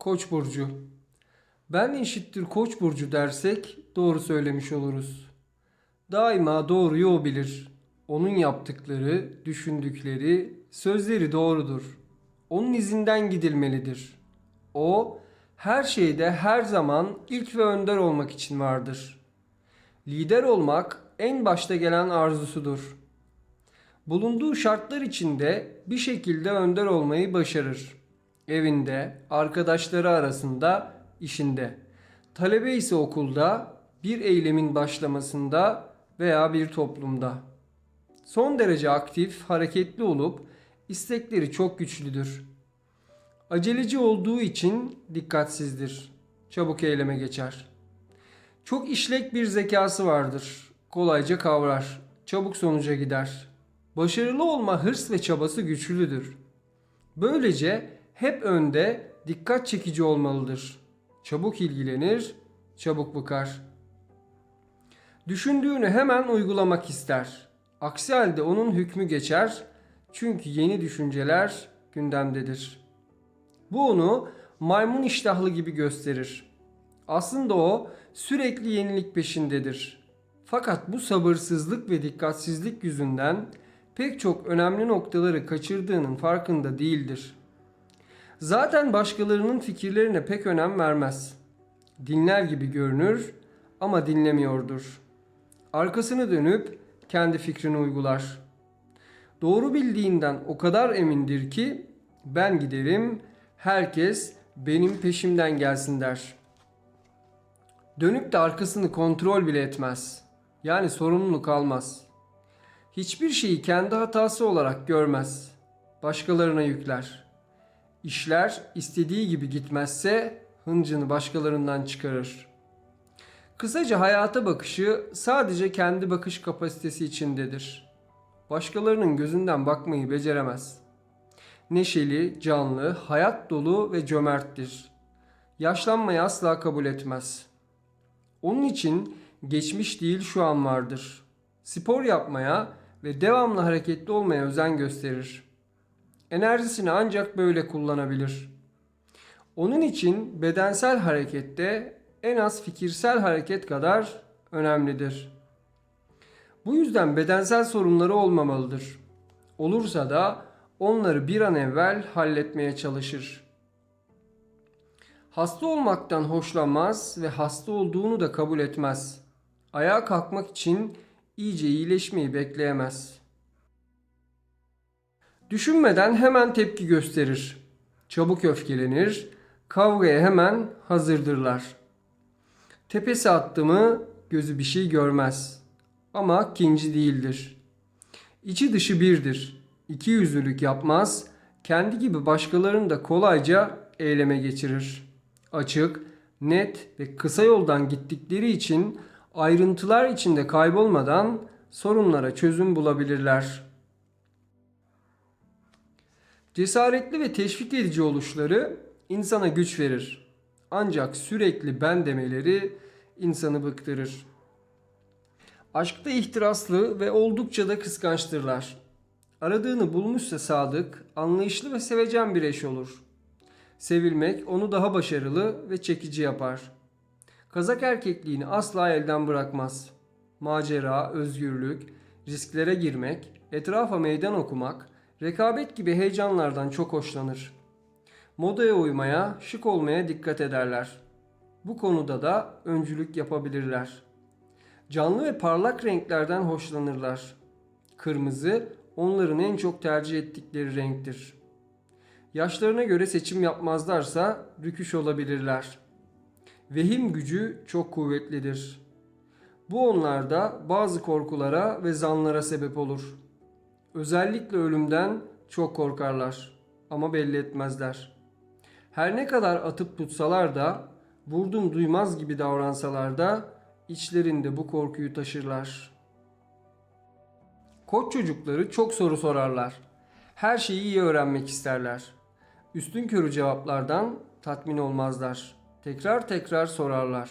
Koç burcu. Ben eşittir Koç burcu dersek doğru söylemiş oluruz. Daima doğruyu o bilir. Onun yaptıkları, düşündükleri, sözleri doğrudur. Onun izinden gidilmelidir. O her şeyde her zaman ilk ve önder olmak için vardır. Lider olmak en başta gelen arzusudur. Bulunduğu şartlar içinde bir şekilde önder olmayı başarır. Evinde, arkadaşları arasında, işinde. Talebe ise okulda, bir eylemin başlamasında veya bir toplumda. Son derece aktif, hareketli olup istekleri çok güçlüdür. Aceleci olduğu için dikkatsizdir. Çabuk eyleme geçer. Çok işlek bir zekası vardır. Kolayca kavrar. Çabuk sonuca gider. Başarılı olma hırs ve çabası güçlüdür. Böylece hep önde dikkat çekici olmalıdır. Çabuk ilgilenir, çabuk bıkar. Düşündüğünü hemen uygulamak ister. Aksi halde onun hükmü geçer. Çünkü yeni düşünceler gündemdedir. Bu onu maymun iştahlı gibi gösterir. Aslında o sürekli yenilik peşindedir. Fakat bu sabırsızlık ve dikkatsizlik yüzünden pek çok önemli noktaları kaçırdığının farkında değildir. Zaten başkalarının fikirlerine pek önem vermez. Dinler gibi görünür ama dinlemiyordur. Arkasını dönüp kendi fikrini uygular. Doğru bildiğinden o kadar emindir ki ben giderim, herkes benim peşimden gelsin der. Dönüp de arkasını kontrol bile etmez. Yani sorumluluk almaz. Hiçbir şeyi kendi hatası olarak görmez. Başkalarına yükler. İşler istediği gibi gitmezse hıncını başkalarından çıkarır. Kısaca hayata bakışı sadece kendi bakış kapasitesi içindedir. Başkalarının gözünden bakmayı beceremez. Neşeli, canlı, hayat dolu ve cömerttir. Yaşlanmayı asla kabul etmez. Onun için geçmiş değil şu an vardır. Spor yapmaya ve devamlı hareketli olmaya özen gösterir. Enerjisini ancak böyle kullanabilir. Onun için bedensel harekette en az fikirsel hareket kadar önemlidir. Bu yüzden bedensel sorunları olmamalıdır. Olursa da onları bir an evvel halletmeye çalışır. Hasta olmaktan hoşlanmaz ve hasta olduğunu da kabul etmez. Ayağa kalkmak için iyice iyileşmeyi bekleyemez. Düşünmeden hemen tepki gösterir. Çabuk öfkelenir, kavgaya hemen hazırdırlar. Tepesi attı mı gözü bir şey görmez. Ama kinci değildir. İçi dışı birdir. İki yüzlülük yapmaz. Kendi gibi başkalarını da kolayca eyleme geçirir. Açık, net ve kısa yoldan gittikleri için ayrıntılar içinde kaybolmadan sorunlara çözüm bulabilirler. Cesaretli ve teşvik edici oluşları insana güç verir. Ancak sürekli ben demeleri insanı bıktırır. Aşkta ihtiraslı ve oldukça da kıskançtırlar. Aradığını bulmuşsa sadık, anlayışlı ve sevecen bir eş olur. Sevilmek onu daha başarılı ve çekici yapar. Kazak erkekliğini asla elden bırakmaz. Macera, özgürlük, risklere girmek, etrafa meydan okumak, rekabet gibi heyecanlardan çok hoşlanır. Modaya uymaya, şık olmaya dikkat ederler. Bu konuda da öncülük yapabilirler. Canlı ve parlak renklerden hoşlanırlar. Kırmızı onların en çok tercih ettikleri renktir. Yaşlarına göre seçim yapmazlarsa rüküş olabilirler. Vehim gücü çok kuvvetlidir. Bu onlarda bazı korkulara ve zanlara sebep olur. Özellikle ölümden çok korkarlar ama belli etmezler. Her ne kadar atıp tutsalar da, vurdum duymaz gibi davransalar da içlerinde bu korkuyu taşırlar. Koç çocukları çok soru sorarlar. Her şeyi iyi öğrenmek isterler. Üstün körü cevaplardan tatmin olmazlar. Tekrar tekrar sorarlar.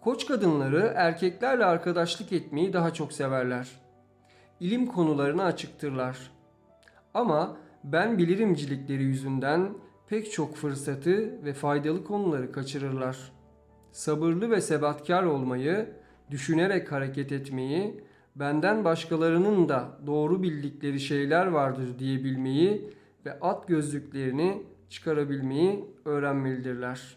Koç kadınları erkeklerle arkadaşlık etmeyi daha çok severler. İlim konularına açıktırlar. Ama ben bilirimcilikleri yüzünden pek çok fırsatı ve faydalı konuları kaçırırlar. Sabırlı ve sebatkar olmayı, düşünerek hareket etmeyi, benden başkalarının da doğru bildikleri şeyler vardır diyebilmeyi ve at gözlüklerini çıkarabilmeyi öğrenmelidirler.